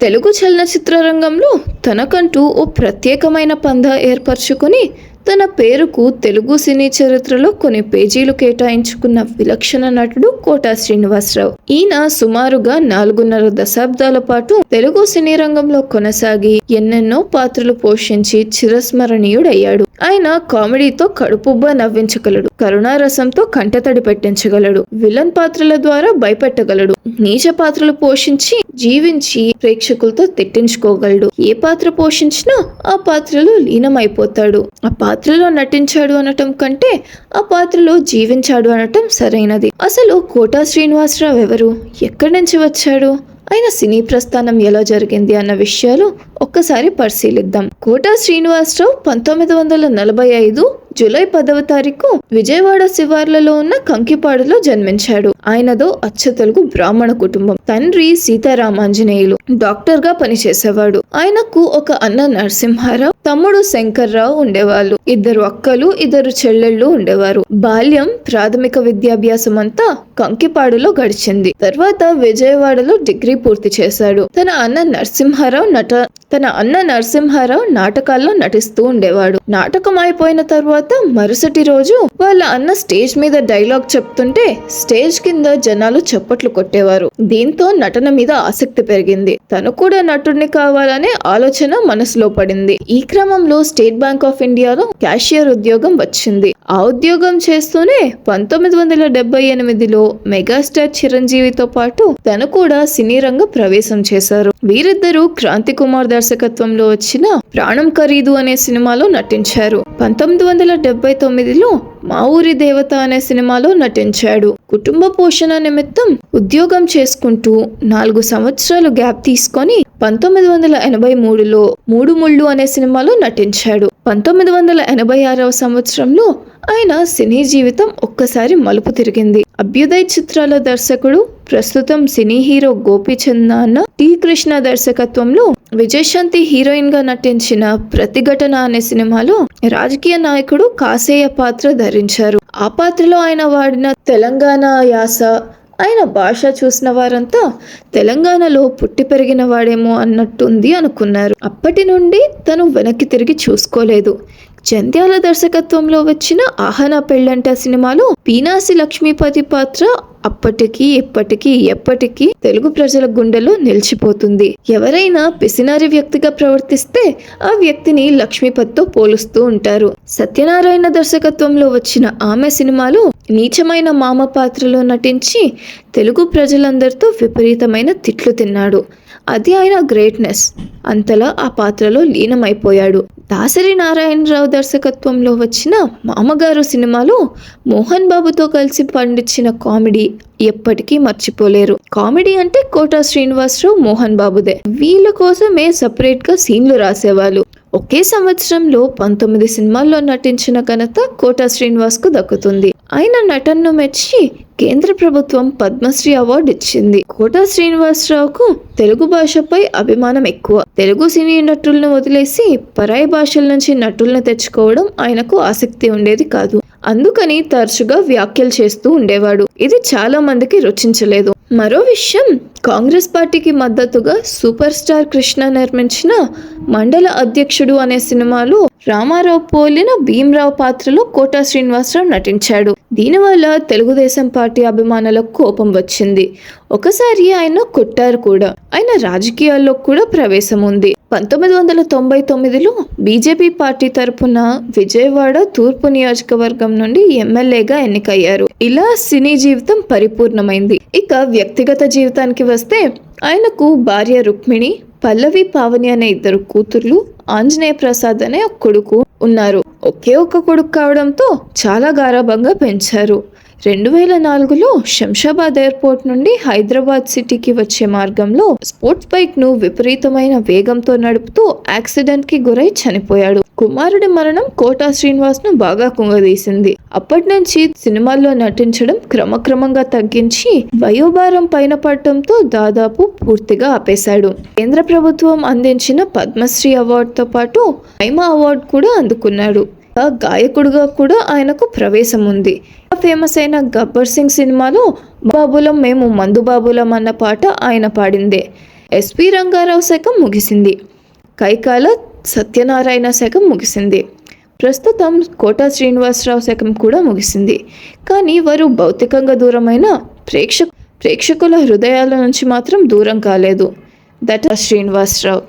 తెలుగు చలనచిత్ర రంగంలో తనకంటూ ఓ ప్రత్యేకమైన పందా ఏర్పరచుకొని తన పేరుకు తెలుగు సినీ చరిత్రలో కొన్ని పేజీలు కేటాయించుకున్న విలక్షణ నటుడు కోటా శ్రీనివాసరావు. ఈయన సుమారుగా నాలుగున్నర దశాబ్దాల పాటు తెలుగు సినీ రంగంలో కొనసాగి ఎన్నెన్నో పాత్రలు పోషించి చిరస్మరణీయుడయ్యాడు. ఆయన కామెడీతో కడుపుబ్బా నవ్వించగలడు. కరుణారసంతో కంటతడి పెట్టించగలడు. విలన్ పాత్రల ద్వారా భయపెట్టగలడు. నీచ పాత్రలు పోషించి జీవించి ప్రేక్షకులతో తిట్టించుకోగలడు. ఏ పాత్ర పోషించినా ఆ పాత్రలో లీనమైపోతాడు. ఆ పాత్రలో నటించాడు అనటం కంటే ఆ పాత్రలో జీవించాడు అనటం సరైనది. అసలు కోటా శ్రీనివాసరావు ఎవరు? ఎక్కడి నుంచి వచ్చాడు? ఆయన సినీ ప్రస్థానం ఎలా జరిగింది అన్న విషయాలు ఒక్కసారి పరిశీలిద్దాం. కోటా శ్రీనివాసరావు పంతొమ్మిది వందల నలభై ఐదు జూలై పదవ తారీఖు విజయవాడ శివార్లలో ఉన్న కంకిపాడులో జన్మించాడు. ఆయనదో అచ్చ తెలుగు బ్రాహ్మణ కుటుంబం. తండ్రి సీతారామాంజనేయులు. డాక్టర్గా పనిచేసేవాడు. ఆయనకు ఒక అన్న నరసింహారావు తమ్ముడు శంకర్రావు ఉండేవాళ్ళు. ఇద్దరు అక్కలు ఇద్దరు చెల్లెళ్ళు ఉండేవారు. బాల్యం ప్రాథమిక విద్యాభ్యాసం అంతా కంకిపాడులో గడిచింది. తర్వాత విజయవాడలో డిగ్రీ పూర్తి చేశాడు. తన అన్న నరసింహారావు నట తన అన్న నరసింహారావు నాటకాల్లో నటిస్తూ ఉండేవాడు. నాటకం అయిపోయిన తర్వాత మరుసటి రోజు వాళ్ళ అన్న స్టేజ్ మీద డైలాగ్ చెప్తుంటే స్టేజ్ కింద జనాలు చప్పట్లు కొట్టేవారు. దీంతో నటన మీద ఆసక్తి పెరిగింది. తను కూడా నటుడిని కావాలనే ఆలోచన మనసులో పడింది. ఈ క్రమంలో స్టేట్ బ్యాంక్ ఆఫ్ ఇండియాలో క్యాషియర్ ఉద్యోగం వచ్చింది. ఆ ఉద్యోగం చేస్తూనే పంతొమ్మిది వందల డెబ్బై ఎనిమిదిలో మెగాస్టార్ చిరంజీవితో పాటు తను కూడా సినీ రంగ ప్రవేశం చేశారు. వీరిద్దరూ క్రాంతి కుమార్ దర్శకత్వంలో వచ్చిన ప్రాణం ఖరీదు అనే సినిమాలో నటించారు. పంతొమ్మిది వందల డెబ్బై తొమ్మిదిలో మా ఊరి దేవత అనే సినిమాలో నటించాడు. కుటుంబ పోషణ నిమిత్తం ఉద్యోగం చేసుకుంటూ నాలుగు సంవత్సరాలు గ్యాప్ తీసుకొని పంతొమ్మిది వందల ఎనభై మూడులో మూడు ముళ్ళు అనే సినిమాలో నటించాడు. పంతొమ్మిది వందల ఎనభై ఆరవ సంవత్సరంలో ఆయన సినీ జీవితం ఒక్కసారి మలుపు తిరిగింది. అభ్యుదయ్ చిత్రాల దర్శకుడు ప్రస్తుతం సినీ హీరో గోపీచంద్ నాన్న టి కృష్ణ దర్శకత్వంలో విజయశాంతి హీరోయిన్గా నటించిన ప్రతిఘటన అనే సినిమాలో రాజకీయ నాయకుడు కాసేయ పాత్ర ధరించారు. ఆ పాత్రలో ఆయన వాడిన తెలంగాణ యాస ఆయన భాష చూసిన వారంతా తెలంగాణలో పుట్టి పెరిగిన వాడేమో అన్నట్టుంది అనుకున్నారు. అప్పటి నుండి తను వెనక్కి తిరిగి చూసుకోలేదు. జంధ్యాల దర్శకత్వంలో వచ్చిన ఆహనా పెళ్ళంట సినిమాలో పీనాసి లక్ష్మీపతి పాత్ర అప్పటికి ఇప్పటికీ ఎప్పటికీ తెలుగు ప్రజల గుండెలో నిలిచిపోతుంది. ఎవరైనా పిసినారి వ్యక్తిగా ప్రవర్తిస్తే ఆ వ్యక్తిని లక్ష్మీపతితో పోలుస్తూ ఉంటారు. సత్యనారాయణ దర్శకత్వంలో వచ్చిన ఆమె సినిమాలో నీచమైన మామ పాత్రలో నటించి తెలుగు ప్రజలందరితో విపరీతమైన తిట్లు తిన్నాడు. అది ఆయన గ్రేట్నెస్. అంతలా ఆ పాత్రలో లీనమైపోయాడు. దాసరి నారాయణరావు దర్శకత్వంలో వచ్చిన మామగారు సినిమాలో మోహన్ బాబుతో కలిసి పండించిన కామెడీ ఎప్పటికీ మర్చిపోలేరు. కామెడీ అంటే కోటా శ్రీనివాసరావు మోహన్ బాబుదే. వీళ్ళ కోసమే సపరేట్గా సీన్లు రాసేవాళ్ళు. ఒకే సంవత్సరంలో పంతొమ్మిది సినిమాల్లో నటించిన ఘనత కోటా శ్రీనివాస్కు దక్కుతుంది. ఆయన నటనను మెచ్చి కేంద్ర ప్రభుత్వం పద్మశ్రీ అవార్డు ఇచ్చింది. కోటా శ్రీనివాసరావుకు తెలుగు భాషపై అభిమానం ఎక్కువ. తెలుగు సినీ నటులను వదిలేసి పరాయి భాషల నుంచి నటులను తెచ్చుకోవడం ఆయనకు ఆసక్తి ఉండేది కాదు. అందుకని తరచుగా వ్యాఖ్యలు చేస్తూ ఉండేవాడు. ఇది చాలా మందికి రుచించలేదు. మరో విషయం కాంగ్రెస్ పార్టీకి మద్దతుగా సూపర్ స్టార్ కృష్ణ నిర్మించిన మండల అధ్యక్షుడు అనే సినిమాలో రామారావు పోలిన భీమరావు పాత్రలో కోటా శ్రీనివాసరావు నటించాడు. దీనివల్ల తెలుగుదేశం పార్టీ అభిమానులకు కోపం వచ్చింది. ఒకసారి ఆయన కొట్టారు కూడా. ఆయన రాజకీయాల్లో కూడా ప్రవేశం ఉంది. పంతొమ్మిది వందల తొంభై తొమ్మిదిలో బీజేపీ పార్టీ తరపున విజయవాడ తూర్పు నియోజకవర్గం నుండి ఎమ్మెల్యేగా ఎన్నికయ్యారు. ఇలా సినీ జీవితం పరిపూర్ణమైంది. ఇక వ్యక్తిగత జీవితానికి వస్తే ఆయనకు భార్య రుక్మిణి పల్లవి పావని అనే ఇద్దరు కూతుర్లు ఆంజనేయ ప్రసాద్ అనే ఒక కొడుకు ఉన్నారు. ఒకే ఒక కొడుకు కావడంతో చాలా గారాభంగా పెంచారు. రెండు వేల నాలుగులో శంషాబాద్ ఎయిర్పోర్ట్ నుండి హైదరాబాద్ సిటీకి వచ్చే మార్గంలో స్పోర్ట్స్ బైక్ను విపరీతమైన వేగంతో నడుపుతూ యాక్సిడెంట్కి గురై చనిపోయాడు. కుమారుడి మరణం కోటా శ్రీనివాస్ను బాగా కుంగదీసింది. అప్పటి నుంచి సినిమాల్లో నటించడం క్రమక్రమంగా తగ్గించి వయోభారం పైన పడటంతో దాదాపు పూర్తిగా ఆపేశాడు. కేంద్ర ప్రభుత్వం అందించిన పద్మశ్రీ అవార్డుతో పాటు హైమా అవార్డు కూడా అందుకున్నాడు. గాయకుడుగా కూడా ఆయనకు ప్రవేశం ఉంది. ఫేమస్ అయిన గబ్బర్ సింగ్ సినిమాలో బాబులం మేము మందు బాబులం అన్న పాట ఆయన పాడిందే. ఎస్పి రంగారావు శకం ముగిసింది. కైకాల సత్యనారాయణ శకం ముగిసింది. ప్రస్తుతం కోటా శ్రీనివాసరావు శకం కూడా ముగిసింది. కానీ వారు భౌతికంగా దూరమైన ప్రేక్ష ప్రేక్షకుల హృదయాల నుంచి మాత్రం దూరం కాలేదు. దట్ శ్రీనివాసరావు.